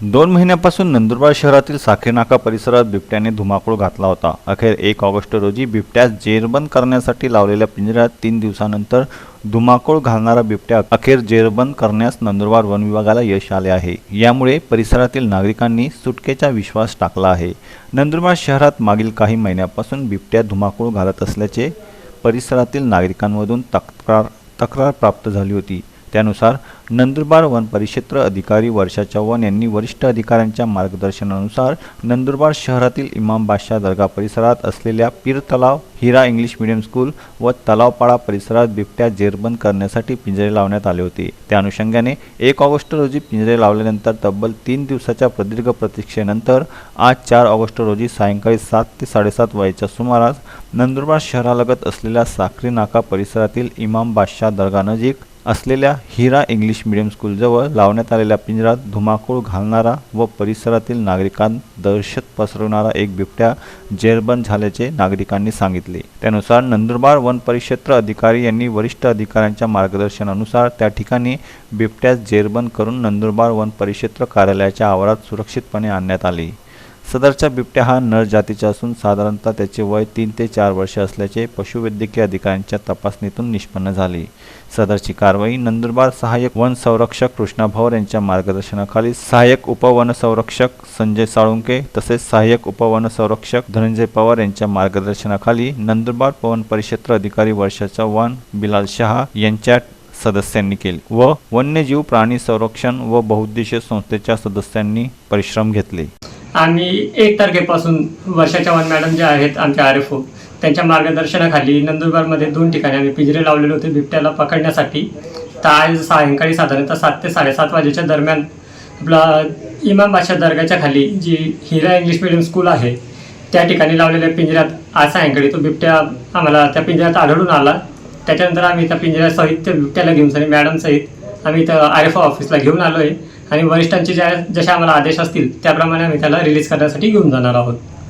दोन महिन्यापासून नंदुरबार शहरातील साखरेनाका परिसरात बिबट्याने धुमाकूळ घातला होता. अखेर एक ऑगस्ट रोजी बिबट्यास जेरबंद करण्यासाठी लावलेल्या पिंजऱ्यात तीन दिवसानंतर धुमाकूळ घालणारा बिबट्या अखेर जेरबंद करण्यास नंदुरबार वन विभागाला यश आले आहे. यामुळे परिसरातील नागरिकांनी सुटकेचा विश्वास टाकला आहे. नंदुरबार शहरात मागील काही महिन्यापासून बिबट्या धुमाकूळ घालत असल्याचे परिसरातील नागरिकांमधून तक्रार तक्रार प्राप्त झाली होती. त्यानुसार नंदुरबार वन परिक्षेत्र अधिकारी वर्षा चव्हाण यांनी वरिष्ठ अधिकाऱ्यांच्या मार्गदर्शनानुसार नंदुरबार शहरातील इमाम बादशाह दर्गा परिसरात असलेल्या पीर तलाव हिरा इंग्लिश मीडियम स्कूल व तलावपाडा परिसरात बिबट्या जेरबंद करण्यासाठी पिंजरे लावण्यात आले होते. त्या अनुषंगाने एक ऑगस्ट रोजी पिंजरे लावल्यानंतर तब्बल तीन दिवसाच्या प्रदीर्घ प्रतीक्षेनंतर आज चार ऑगस्ट रोजी सायंकाळी सात ते साडेसात वाजेच्या सुमारास नंदुरबार शहरालगत असलेल्या साखरी नाका परिसरातील इमाम बादशाह दर्गानजीक असलेल्या हिरा इंग्लिश मिडियम स्कूलजवळ लावण्यात आलेल्या पिंजरात धुमाकूळ घालणारा व परिसरातील नागरिकांत दहशत पसरवणारा एक बिबट्या जेरबंद झाल्याचे नागरिकांनी सांगितले. त्यानुसार नंदुरबार वन परिक्षेत्र अधिकारी यांनी वरिष्ठ अधिकाऱ्यांच्या मार्गदर्शनानुसार त्या ठिकाणी बिबट्यास जेरबंद करून नंदुरबार वन परिक्षेत्र कार्यालयाच्या आवारात सुरक्षितपणे आणण्यात आले. सदरचा बिबट्या हा नर जातीचा असून साधारणतः त्याचे वय तीन ते चार वर्षे असल्याचे पशुवैद्यकीय अधिकाऱ्यांच्या तपासणीतून निष्पन्न झाले. सदरची कारवाई नंदुरबार सहाय्यक वन संरक्षक कृष्णा भवर यांच्या मार्गदर्शनाखाली सहाय्यक उपवनसंरक्षक संजय साळुंके तसेच सहाय्यक उपवनसंरक्षक धनंजय पवार यांच्या मार्गदर्शनाखाली नंदुरबार पवन परिक्षेत्र अधिकारी वर्षाचा वन बिलाल शहा यांच्या सदस्यांनी केले व वन्यजीव प्राणी संरक्षण व बहुउद्देशीय संस्थेच्या सदस्यांनी परिश्रम घेतले. आम्ही एक तारखेपासून वर्षा चव्हाण मॅडम जे आहेत आमच्या आर एफ ओ त्यांच्या मार्गदर्शनाखाली नंदुरबारमध्ये दोन ठिकाणी आम्ही पिंजरे लावलेले होते बिबट्याला पकडण्यासाठी. तर आज सायंकाळी साधारणतः सात ते साडेसात वाजेच्या दरम्यान आपला इमाम बादशाह दर्गाच्या खाली जी हिरा इंग्लिश मिडियम स्कूल आहे त्या ठिकाणी लावलेल्या पिंजऱ्यात आज सायंकाळी तो बिबट्या आम्हाला त्या पिंजऱ्यात आढळून आला. त्याच्यानंतर आम्ही त्या पिंजऱ्यासहित त्या बिबट्याला घेऊन सनी मॅडमसहित आम्ही त्या आर एफ ओ ऑफिसला घेऊन आलो आहे आणि वरिष्ठांचे ज्या जसे आम्हाला आदेश असतील त्याप्रमाणे आम्ही त्याला रिलीज करण्यासाठी घेऊन जाणार आहोत.